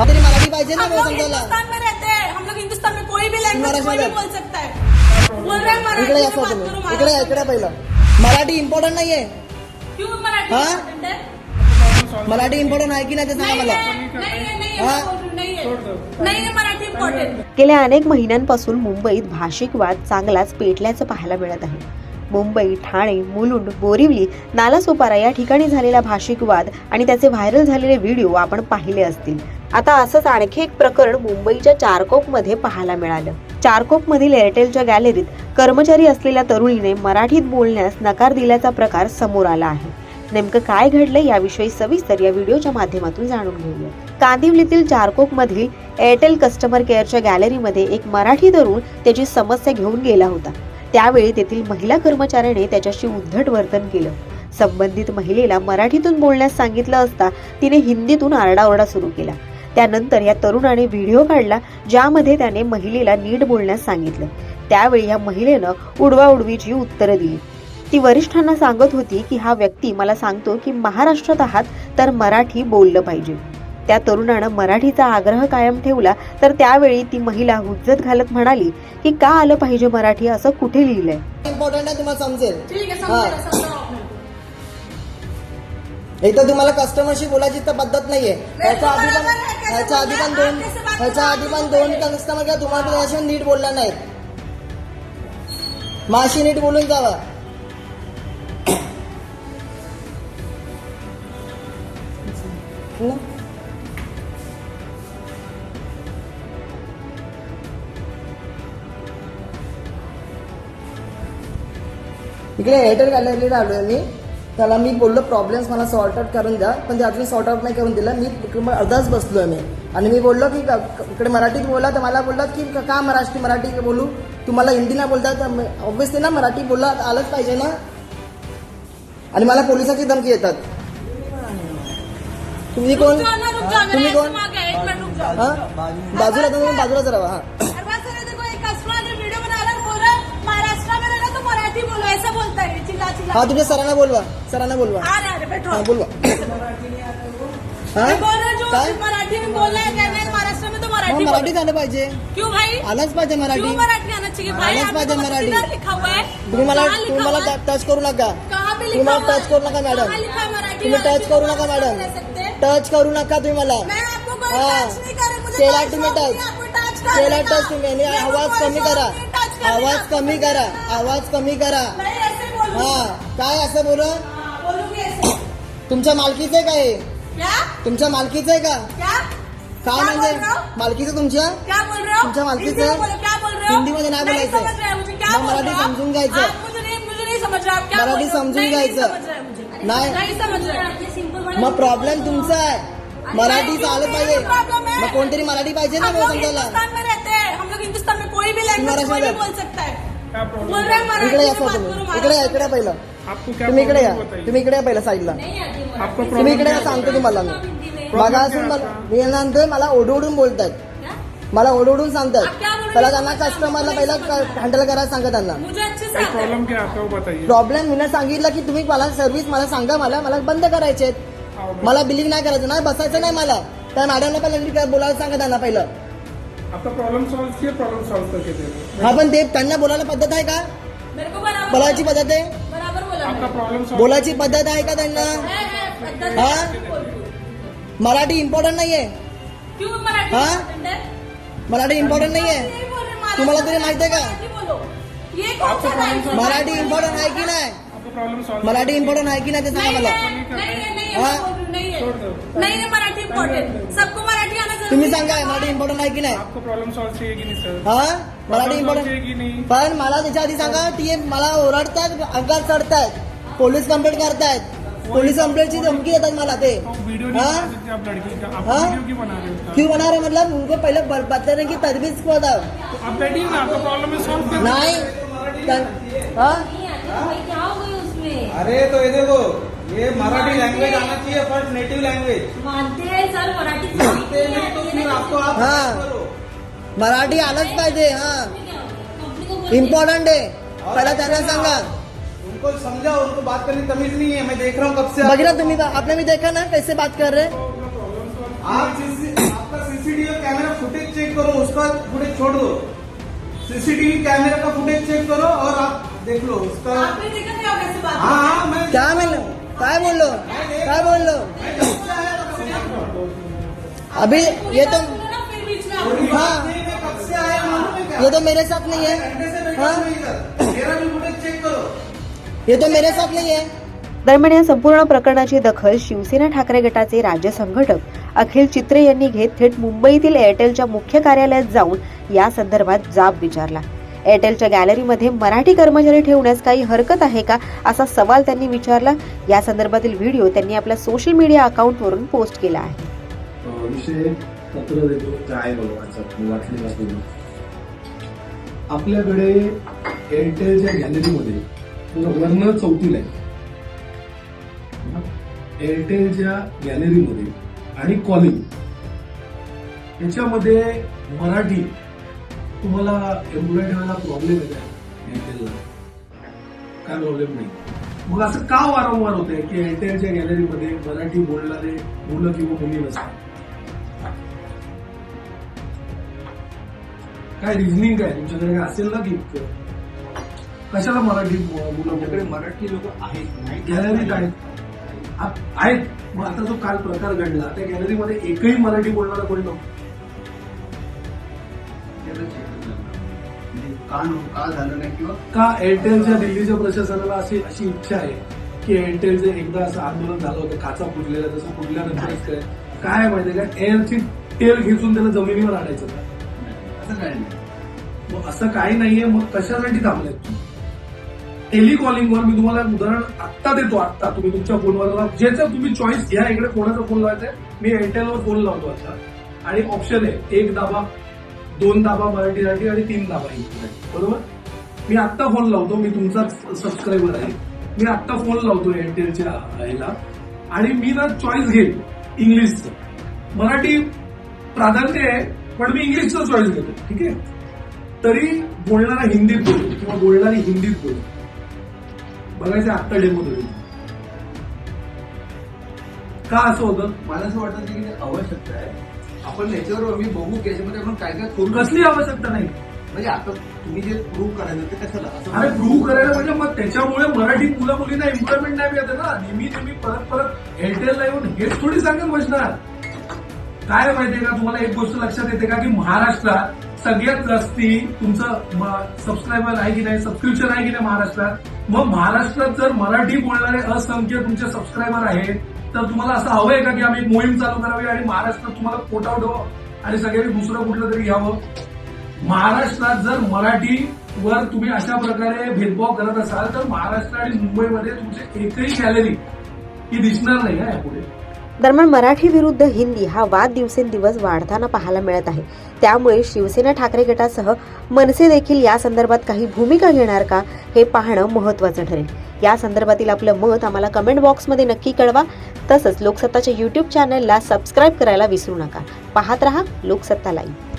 पाहिजे ना समजायला हिंदुस्तान में रहते हैं। हम लोग हिंदुस्तान में कोई भी लैंग्वेज कोई भी बोल. सकता है। बोल रहे हैं मराठी इकडे में तुम्ही इकडे या, इकडे पहिलं. मराठी इम्पॉर्टंट नाहीये. क्यों मराठी हाँ? important है? मराठी इम्पॉर्टंट आहे की नाही ते सांगा नहीं मला. है नहीं है नहीं है हाँ? मैं बोल रही हूँ, नहीं है नहीं है मराठी इम्पोर्टेंट गेल्या अनेक महिन्यांपासून मुंबईत भाषिक वाद चांगलाच पेटल्याचं पाहायला मिळत आहे. मुंबई ठाणे मुलुंड बोरिवली नालासोपारा या ठिकाणी झालेला भाषिक वाद आणि त्याचे व्हायरल झालेले व्हिडिओ आपण पाहिले असतील. आता असंच आणखी एक प्रकरण मुंबईच्या चारकोपमध्ये पाहायला मिळालं. चारकोपमधील एअरटेलच्या गॅलरीत कर्मचारी असलेल्या तरुणीने मराठीत बोलण्यास नकार दिल्याचा प्रकार समोर आला आहे. नेमकं काय घडलं याविषयी सविस्तर या व्हिडिओच्या माध्यमातून जाणून घेऊया कांदिवलीतील चारकोप मधील एअरटेल कस्टमर केअरच्या गॅलरीमध्ये एक मराठी तरुण त्याची समस्या घेऊन गेला होता. त्यावेळी तेथील महिला कर्मचाऱ्याने त्याच्याशी उद्धट वर्तन केलं. संबंधित महिलेला मराठीतून बोलण्यास सांगितलं असता तिने हिंदीतून आरडाओरडा सुरू केला. त्यानंतर या तरुणाने व्हिडिओ काढला ज्यामध्ये त्याने महिलेला नीट बोलण्यास सांगितलं. त्यावेळी या महिलेनं उडवाउडवीची उत्तरं दिली. ती वरिष्ठांना सांगत होती की हा व्यक्ती मला सांगतो की महाराष्ट्रात आहात तर मराठी बोललं पाहिजे. त्या तरुणानं मराठीचा आग्रह कायम ठेवला तर त्यावेळी ती महिला हुज्जत घालत म्हणाली की का आलं पाहिजे मराठी असं कुठे लिहिलंय? इम्पॉर्टंट आहे तुम्हाला समजेल. है हाँ। एक तर तुम्हाला कस्टमरशी बोलायची तर पद्धत नाहीये ह्याच्या आधी पण ह्याच्या आधी पण? दोन ह्याच्या? आधी पण दोन कस्टमर का तुम्हाला त्याच्याशी नीट बोलला नाहीत माशी नीट बोलून जावा? इकडे एअरटेल गॅलरीला आलोय मी त्याला मी बोललो प्रॉब्लेम्स मला सॉर्ट आउट करून द्या. पण ते अजून सॉर्ट आउट नाही करून दिलं. मी मग अर्धाच बसलोय मी. आणि मी बोललो की इकडे मराठीत बोला. तर मला बोललात की क- का मराठी मराठी बोलू? तुम्हाला हिंदी नाही बोलता तर ऑब्व्हियसली ना मराठी बोलला आलंच पाहिजे ना. आणि मला पोलिसाची धमकी येतात. तुम्ही कोण? ना तुम्ही कोण? हा? बाजूला तुम्ही बाजूलाच राहा हा. है तुझ्या सरांना बोलवा सरांना बोलवा। है बोलवा। हा। रहा हूँ काय? मराठी में बोल रहा है कहना है महाराष्ट्र में तो मग मराठी मराठी बोलो झालं पाहिजे। क्यों भाई? आलंच पाहिजे मराठी क्यों मराठी? आना चाहिए भाई? तो मराठी. किधर लिखा हुआ है? तुम्ही मला कहाँ तुम्ही लिखा मला है? टच करू नका। कहाँ पे तुम्ही लिखा मला हुआ टच करू नका मॅडम कहाँ लिखा है मराठी तुम्ही टच करू तो नका मराठी मॅडम? टच करू नका तुम्ही मला। मैं आपको कोई हाँ. टच नहीं कर रही मुझे केला कोई तुम्ही टच. टच केला टच तुम्ही आणि आवाज़ कमी करा। टच आवाज़ कमी करा। आवाज़ कमी करा. हा काय असं बोल? हाँ, तुमच्या मालकीचं आहे का हे क्या? तुमच्या मालकीचं आहे का? क्या? म्हणजे? मालकीचं तुमच्या? क्या बोल? रहे हो तुमच्या मालकीचं हो हिंदीमध्ये नाही बोलायचं. मराठी? समजून घ्यायचं. आप मुझे नहीं मुझे नहीं समझ रहे आप क्या मराठी? समजून घ्यायचं. समझ रहे मुझे. नाही. मग प्रॉब्लेम तुमचा आहे. मराठी चालत पाहिजे. मग कोणतरी मराठी पाहिजे ना समजायला? हिंदुस्तान में रहते. हम लोग हिंदुस्तान में कोई भी लैंग्वेज मराठी कोई भी में- बोल सकता है. बोल रहे हैं मराठी इकडे या में बात तुम्ही इकडे या महाराष्ट्र इकडे पहिलं. आपको क्या तुम्ही इकडे या. प्रॉब्लम बताइए तुम्ही इकडे या पहिलं साईडला. आपको तुम्ही इकडे या सांगतो तुम्हाला. मी Problem बघा असून मला? मी नंतर मला ओढवडून बोलतायत. क्या? मला ओढवडून सांगतात पहिला हो? त्यांना कस्टमरला पहिला हँडल करायला सांगा त्यांना. मुझे अच्छे से भाई आता है प्रॉब्लम क्या है आपका वो बताइए. प्रॉब्लेम मी सांगितलं की तुम्ही मला सर्व्हिस मला सांगा मला. मला बंद करायचे भाई. मला बिलिंग नाही करायचं. नाही बसायचं नाही मला. त्या मॅडमला पहिला बोलायला सांगा त्यांना पहिलं. आपका प्रॉब्लम सॉल्व किया प्रॉब्लम सॉल्व करके दे हा पण ते त्यांना बोलायला पद्धत आहे का मेरे को बराबर बोलायची बोला. पद्धत आहे बराबर बोला आपका प्रॉब्लम सॉल्व बोलायची पद्धत आहे का त्यांना है, है, पद्धत हाँ? है, हूँ. मराठी इम्पॉर्टंट नाहीये क्यों मराठी हाँ? है? मराठी इम्पॉर्टंट बोल रहे हैं, महाराष्ट्र तुम्हाला तरी माहिती आहे का? मराठी बोलो. ये कौन सा right है? मराठी इम्पॉर्टंट आहे की नाही आपका प्रॉब्लम सॉल्व मराठी इम्पॉर्टंट आहे की नाही ते सांगा नहीं मला है, नहीं है, नहीं है, हाँ? बोल रही हूँ, नहीं है. छोड़ दो नहीं है मराठी इम्पोर्टेंट सबको मराठी आना तुम्ही है. सांगा मराठी इम्पॉर्टंट आहे की नाही? आपको प्रॉब्लम सॉल्व चाहिए कि नहीं सर हा? मराठी प्रॉब्लम सॉल्व इम्पॉर्टंट चाहिए कि नहीं? पण मला त्याच्या आधी सांगा ती मला ओरडतात अंगात चढतायत पोलीस कंप्लेंट करतायत. पोलीस कंप्लेंटची धमकी देतात मला ते. तो वीडियो नहीं हाँ? बना सकते आप लड़की का आप हाँ? वीडियो क्यों बना रहे हो उसका? क्यों बना रहे मतलब उनको पहले ब- बताने की तजवीज को बताओ। तो आप बैठिए ना आपका प्रॉब्लम है सॉल्व कर नाही। त्या- हा? क्या हो गई उसमें अरे तो ये देखो ये मराठी लैंग्वेज आना चाहिए फ़र्स्ट नेटिव लैंग्वेज मानते हैं सर मराठी मानते नहीं तो फिर आपको आप हाँ। करो। मराठी आलंच पाहिजे हा। इम्पॉर्टंट आहे पहिला त्यांना सांगा। उनको समझाओ उनको बात करने की तमीज नहीं है मैं देख रहा हूँ कब से बघ ना तुम्ही आपने भी देखा ना कैसे बात कर रहे आप जिस आपका सीसीटीवी कैमरा फुटेज चेक करो उसका फुटेज छोड़ दो। सीसीटीवी कैमरा का फुटेज चेक करो और आप देख लो उसका हाँ? हाँ मैं क्या म्हणलो काय बोललो? काय बोललो? अभी ये तो में मैं है? ये तो मेरे साथ नहीं है। ये तो मेरे साथ नहीं है। दरम्यान या संपूर्ण प्रकरणाची दखल शिवसेना ठाकरे गटाचे राज्य संघटक अखिल चित्रे यांनी घेत थेट मुंबईतील एअरटेलच्या मुख्य कार्यालयात जाऊन या संदर्भात जाब विचारला. एअरटेलच्या गॅलरीमध्ये मराठी कर्मचारी ठेवण्यास काही हरकत आहे का असा सवाल त्यांनी विचारला. या संदर्भातील व्हिडिओ त्यांनी आपल्या सोशल मीडिया अकाउंटवरून पोस्ट केला आहे. आपल्याकडे एअरटेलच्या गॅलरीमध्ये वर्ण चौथीला आहे. एअरटेलच्या गॅलरीमध्ये आणि कॉलिंग. याच्यामध्ये मराठी तुम्हाला ठेवायला प्रॉब्लेम आहे का? एअरटेलला काय प्रॉब्लेम नाही. मग असं का वारंवार होत आहे की एअरटेलच्या गॅलरीमध्ये मराठी बोलणारे मुलं किंवा मुली नसतात? काय रिझनिंग काय? तुमच्याकडे काय असेल ना की कशाला मराठी मु- मुलं आपल्याकडे मराठी लोक आहेत गॅलरीत आहेत. आहेत. मग आता जो काल प्रकार घडला त्या गॅलरीमध्ये एकही मराठी बोलणारा कोणी नव्हतं. म्हणजे का का झालं नाही किंवा का एअरटेलच्या दिल्लीच्या प्रशासनाला अशी अशी इच्छा आहे की एअरटेलचं एकदा असं आंदोलन झालं होतं काचा फुटलेला तसं फुटल्यानंतरच काय? काय माहितीये का? एअरची टेल खेचून त्याला जमिनीवर आणायचं. का असं काय नाही मग असं काही नाहीये मग कशासाठी थांबलाय तू टेलिकॉलिंगवर मी तुम्हाला एक उदाहरण आत्ता देतो आत्ता. तुम्ही तुमच्या फोनवर ज्याचा तुम्ही चॉईस घ्या इकडे कोणाचा फोन लावायचा मी एअरटेलवर फोन लावतो आता. आणि ऑप्शन आहे एक दाबा दोन दाबा मराठीसाठी आणि तीन दाबा इंग्लिशसाठी बरोबर? मी आत्ता फोन लावतो मी तुमचा सबस्क्रायबर आहे. मी आत्ता फोन लावतो एअरटेलच्या ह्याला. आणि मी ना चॉईस घेईन इंग्लिशचं मराठी प्राधान्य आहे पण मी इंग्लिशचं चॉईस घेतो. ठीक आहे? तरी बोलणारा हिंदीत बोलतो किंवा बोलणारी हिंदीत बोलतो बघायचं आत्ता डेमो तरी. का असं होतं? मला असं वाटतं की आवश्यकता आहे. आपण याच्यावर मी बघू की याच्यामध्ये आपण काय काय करू. कसली आवश्यकता नाही. म्हणजे आता तुम्ही जे प्रूव्ह करायचं ते कशाला अरे प्रूव्ह करायला म्हणजे मग त्याच्यामुळे मराठी मुलं मुलींना एम्प्लॉयमेंट नाही मिळत ना. नेहमी नेहमी परत परत एअरटेलला येऊन हेच थोडी सांगत बसणार. काय माहितीये का? तुम्हाला एक गोष्ट लक्षात येते का की महाराष्ट्रात सगळ्यात जास्ती तुमचं सबस्क्रायबर आहे की नाही? सबस्क्रिप्शन आहे की नाही महाराष्ट्रात? मग महाराष्ट्रात जर मराठी बोलणारे असंख्य तुमचे सबस्क्रायबर आहेत तर तुम्हाला असं हवंय का की आम्ही एक मोहीम चालू करावी आणि महाराष्ट्रात तुम्हाला कोटा ठेवा आणि सगळ्यांनी दुसरं कुठलं तरी घ्यावं? महाराष्ट्रात जर मराठीवर तुम्ही अशा प्रकारे भेदभाव करत असाल तर महाराष्ट्र आणि मुंबईमध्ये तुमची एकही गॅलरी ही दिसणार नाही हा यापुढे. दरम्यान मराठी विरुद्ध हिंदी हा वाद दिवसेंदिवस वाढताना पाहायला मिळत आहे. त्यामुळे शिवसेना ठाकरे गटासह मनसे देखील या संदर्भात काही भूमिका घेणार का हे पाहणं महत्त्वाचं ठरेल. या संदर्भातील आपलं मत आम्हाला कमेंट बॉक्समध्ये नक्की कळवा. तसंच लोकसत्ताच्या यूट्यूब चॅनलला सबस्क्राईब करायला विसरू नका. पाहत रहा लोकसत्ता लाईव्ह